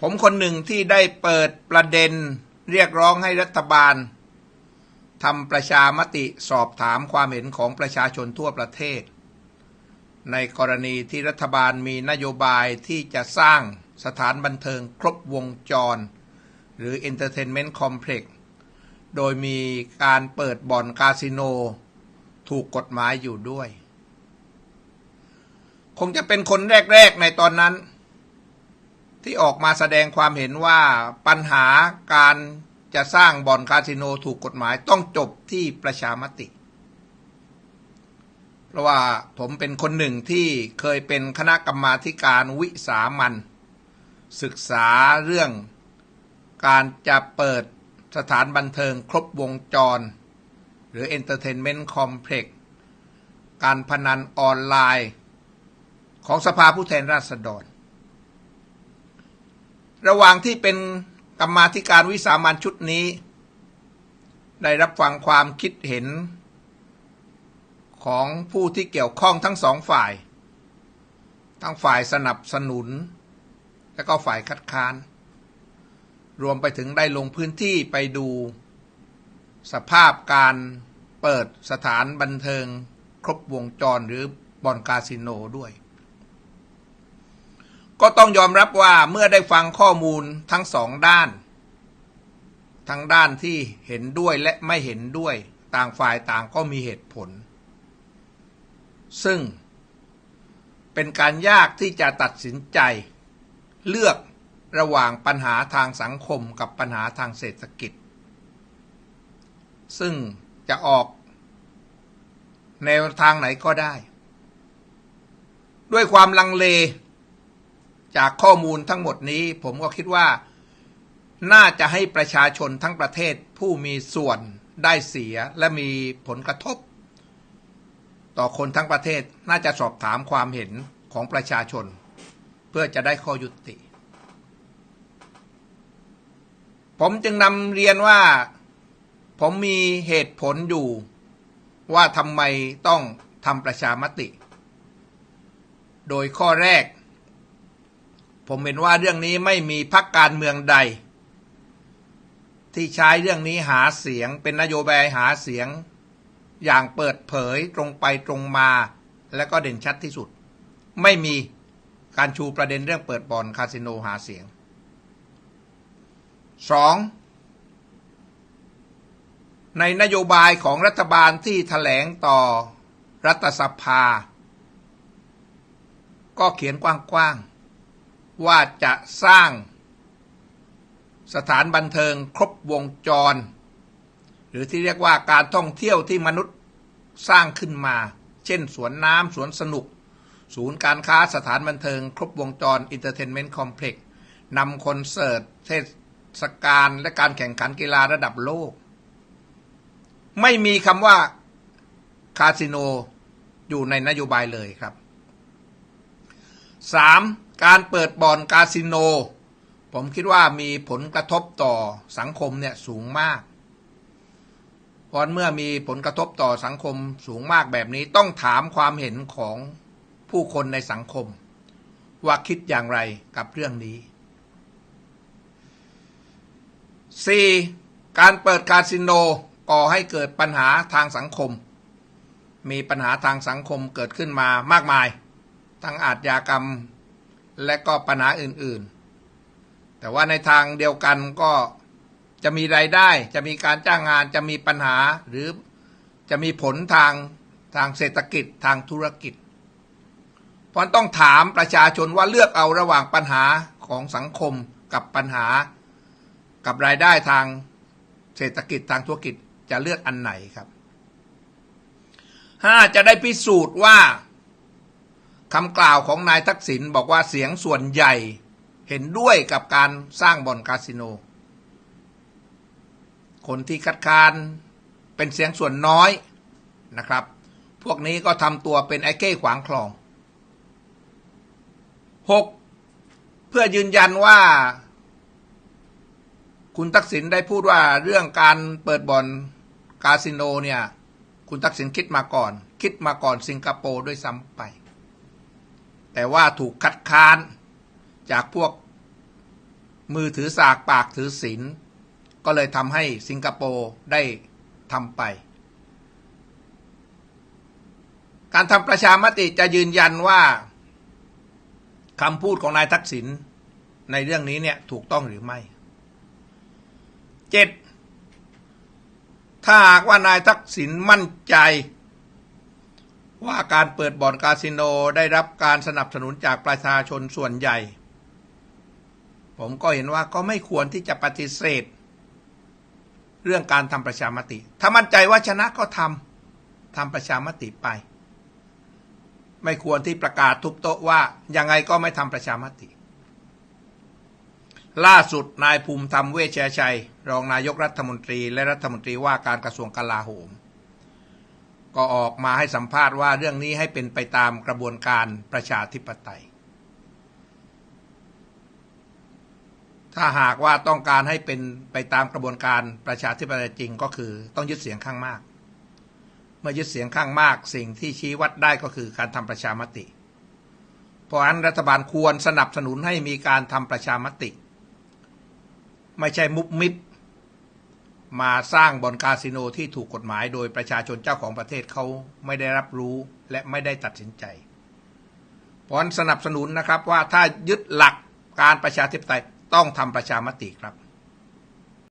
ผมคนหนึ่งที่ได้เปิดประเด็นเรียกร้องให้รัฐบาลทำประชามติสอบถามความเห็นของประชาชนทั่วประเทศ ในกรณีที่รัฐบาลมีนโยบายที่จะสร้างสถานบันเทิงครบวงจร หรือ Entertainment Complex โดยมีการเปิดบ่อนคาสิโน ถูกกฎหมายอยู่ด้วย คงจะเป็นคนแรก ๆ ในตอนนั้น ที่ออกมาแสดงความเห็นว่าปัญหาการจะสร้างบ่อนคาสิโนถูกกฎหมายต้องจบที่ประชามติ เพราะว่าผมเป็นคนหนึ่งที่เคยเป็นคณะกรรมาการวิสามันศึกษาเรื่องการจะเปิดสถานบันเทิงครบวงจร หรือ Entertainment Complex การพนันออนไลน์ ของสภาผู้แทนราษฎร ระหว่างที่เป็นกรรมาธิการวิสามันชุดนี้ ได้รับฟังความคิดเห็น ของผู้ที่เกี่ยวข้องทั้งสองฝ่าย ทั้งฝ่ายสนับสนุน และก็ฝ่ายคัดค้าน รวมไปถึงได้ลงพื้นที่ไปดู สภาพการเปิดสถานบันเทิง ครบวงจรหรือบ่อนคาสิโนด้วย ก็ต้องยอมรับว่าเมื่อได้ฟังข้อมูลทั้งสองด้าน ทั้งด้านที่เห็นด้วยและไม่เห็นด้วยต่างฝ่ายต่างก็มีเหตุผล ซึ่งเป็นการยากที่จะตัดสินใจ เลือกระหว่างปัญหาทางสังคมกับปัญหาทางเศรษฐกิจ ซึ่งจะออกแนวทางไหนก็ได้ ด้วยความลังเล จากข้อมูลทั้งหมดนี้ ผมก็คิดว่า น่าจะให้ประชาชนทั้งประเทศผู้มีส่วนได้เสียและมีผลกระทบ ต่อคนทั้งประเทศน่าจะสอบถามความเห็นของประชาชน เพื่อจะได้ข้อยุติ ผมจึงนำเรียนว่า ผมมีเหตุผลอยู่ว่าทำไมต้องทำประชามติ โดยข้อแรก ผมเห็นว่าเรื่องนี้ไม่มีพรรคการเมืองใด ที่ใช้เรื่องนี้หาเสียงเป็นนโยบายหาเสียง อย่างเปิดเผยตรงไปตรงมา และก็เด่นชัดที่สุด ไม่มีการชูประเด็นเรื่องเปิดบ่อนคาสิโนหาเสียงสองในนโยบายของรัฐบาลที่ถแถลงต่อรัฐสภา ก็เขียนกว้างๆ ว่าจะสร้างสถานบันเทิงครบวงจร หรือที่เรียกว่าการท่องเที่ยวที่มนุษย์สร้างขึ้นมา เช่น สวนน้ำสวนสนุก ศูนย์การค้าสถานบันเทิง ครบวงจร Entertainment Complex นำคอนเสิร์ตเทศกาลและการแข่งขันกีฬาระดับโลก ไม่มีคำว่าคาสิโนอยู่ในนโยบายเลยครับ 3. การเปิดบ่อนคาสิโน ผมคิดว่ามีผลกระทบต่อสังคมเนี่ยสูงมากเพราะเมื่อมีผลกระทบต่อสังคมสูงมากแบบนี้ต้องถามความเห็นของผู้คนในสังคม ว่าคิดอย่างไรกับเรื่องนี้ 4. การเปิดคาสิโนก่อให้เกิดปัญหาทางสังคม มีปัญหาทางสังคมเกิดขึ้นมามากมาย ทั้งอาชญากรรม และก็ปัญหาอื่นๆ แต่ว่าในทางเดียวกันก็จะมีรายได้ จะมีการจ้างงานจะมีปัญหาหรือจะมีผลทางทางเศรษฐกิจทางธุรกิจ เพราะต้องถามประชาชนว่าเลือกเอาระหว่างปัญหาของสังคมกับปัญหา กับรายได้ทางเศรษฐกิจทางธุรกิจจะเลือกอันไหนครับห้าจะได้พิสูจน์ว่า คำกล่าวของนายทักษิณบอกว่าเสียงส่วนใหญ่เห็นด้วยกับการสร้างบ่อนคาสิโน คนที่คัดค้านเป็นเสียงส่วนน้อยนะครับ พวกนี้ก็ทำตัวเป็นไอ้เก้ขวางคลอง 6. เพื่อยืนยันว่า คุณทักษิณได้พูดว่าเรื่องการเปิดบ่อนคาสิโนเนี่ย คุณทักษิณคิดมาก่อน คิดมาก่อนสิงคโปร์ด้วยซ้ำไป แต่ว่าถูกคัดค้านจากพวกมือถือสากปากถือศีลก็เลยทำให้สิงคโปร์ได้ทำไป การทำประชามติจะยืนยันว่าคำพูดของนายทักษิณในเรื่องนี้เนี่ยถูกต้องหรือไม่เจ็ดถ้าหากว่านายทักษิณมั่นใจ ว่าการเปิดบ่อนคาสิโนได้รับการสนับสนุนจากประชาชนส่วนใหญ่ ผมก็เห็นว่าก็ไม่ควรที่จะปฏิเสธ เรื่องการทำประชามติ ถ้ามั่นใจว่าชนะก็ทำทำประชามติไป ไม่ควรที่ประกาศทุบโต๊ะว่ายังไงก็ไม่ทำประชามติ ล่าสุดนายภูมิธรรมเวชยชัย รองนายกรัฐมนตรี และรัฐมนตรีว่าการกระทรวงกลาโหม ก็ออกมาให้สัมภาษณ์ว่าเรื่องนี้ให้เป็นไปตามกระบวนการประชาธิปไตย ถ้าหากว่าต้องการให้เป็นไปตามกระบวนการประชาธิปไตยจริงก็คือต้องยึดเสียงข้างมาก เมื่อยึดเสียงข้างมากสิ่งที่ชี้วัดได้ก็คือการทำประชามติ เพราะนั้นรัฐบาลควรสนับสนุนให้มีการทำประชามติ ไม่ใช่มุบมิบ มาสร้างบ่อนคาสิโนที่ถูกกฎหมายโดยประชาชนเจ้าของประเทศเขาไม่ได้รับรู้และไม่ได้ตัดสินใจพรสนับสนุนนะครับว่าถ้ายึดหลักการประชาธิปไตยต้องทำประชามติครับ